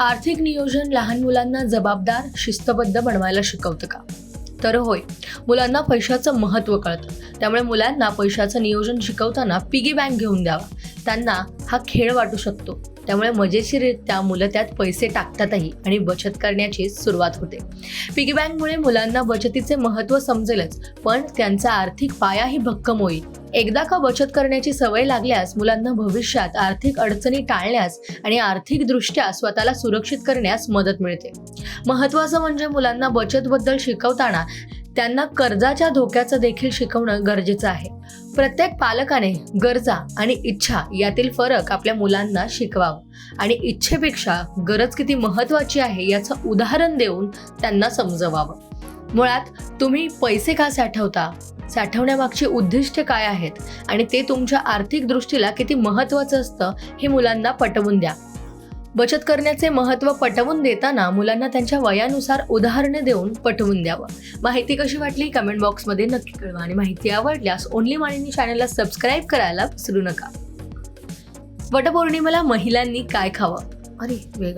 आर्थिक नियोजन लहान मुलांना जबाबदार शिस्तबद्ध बनवायला शिकवतं का? तर होय मुलांना पैशाचं महत्त्व कळतं. त्यामुळे मुलांना पैशाचं नियोजन शिकवताना पिगी बँक घेऊन द्यावा. त्यांना हा खेळ वाटू शकतो. त्यामुळे मजेशीररित्या मुलं त्यात पैसे टाकतातही आणि बचत करण्याची सुरुवात होते. पिगी बँकमुळे मुलांना बचतीचे महत्त्व समजेलच पण त्यांचा आर्थिक पायाही भक्कम होईल. एकदा का बचत करण्याची सवय लागल्यास मुलांना भविष्यात आर्थिक अडचणी टाळण्यास आणि आर्थिकदृष्ट्या स्वतःला सुरक्षित करण्यास मदत मिळते. महत्त्वाचं म्हणजे मुलांना बचतबद्दल शिकवताना त्यांना कर्जाच्या धोक्याचं देखील शिकवणं गरजेचं आहे. प्रत्येक पालकाने गरजा आणि इच्छा यातील फरक आपल्या मुलांना शिकवावं. आणि इच्छेपेक्षा गरज किती महत्त्वाची आहे याचं उदाहरण देऊन त्यांना समजवावं. मुळात तुम्ही पैसे का साठवता? साठवण्यामागची उद्दिष्टे काय आहेत? आणि ते तुमच्या आर्थिक दृष्टीला किती महत्त्वाचं असतं हे मुलांना पटवून द्या. बचत करण्याचे महत्त्व पटवून देताना मुलांना त्यांच्या वयानुसार उदाहरणे देऊन पटवून द्यावं. माहिती कशी वाटली? कमेंट बॉक्समध्ये नक्की कळवा आणि माहिती आवडल्यास ओनली माणिनी चॅनलला सबस्क्राईब करायला विसरू नका. वटपौर्णिमेला महिलांनी काय खावं? अरे वेगळं